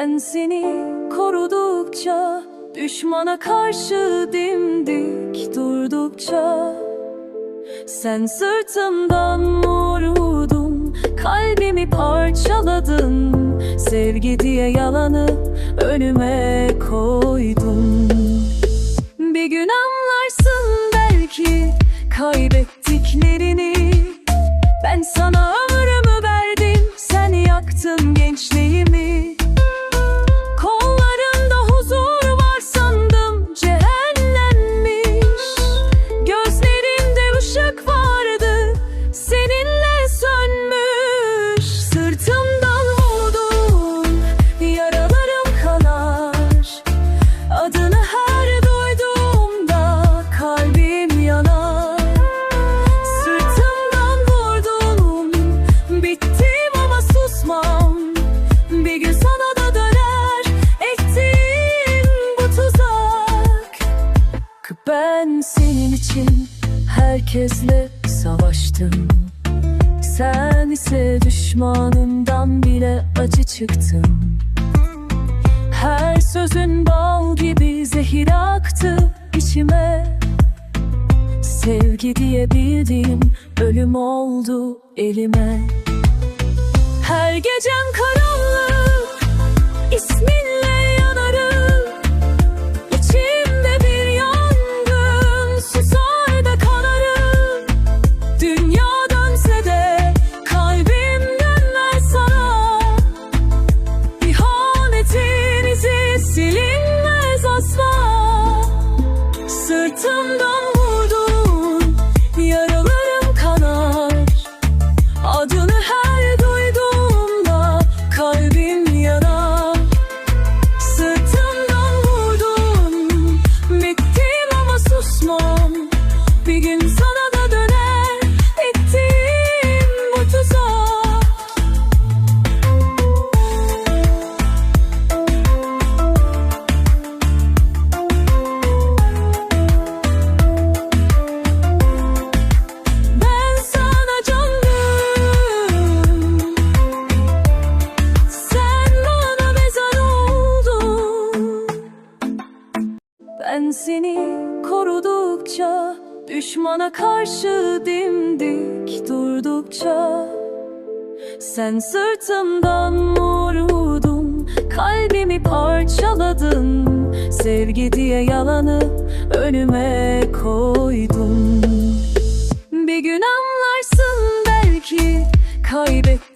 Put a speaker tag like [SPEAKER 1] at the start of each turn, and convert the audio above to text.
[SPEAKER 1] Ben seni korudukça Düşmana karşı dimdik durdukça Sen sırtımdan vurudun Kalbimi parçaladın Sevgi diye yalanı önüme koydun. Bir gün anlarsın belki kaybettiklerini Ben sana ömrümü verdim Sen yaktın gençliğimi için herkesle savaştım. Sen ise düşmanımdan bile acı çıktın. Her sözün bal gibi zehir aktı içime. Sevgi diye bildiğim ölüm oldu elime. Her gecem karanlık Ben seni korudukça Düşmana karşı dimdik durdukça Sen sırtımdan vurudun Kalbimi parçaladın Sevgi diye yalanı önüme koydun. Bir gün anlarsın belki Kaybettin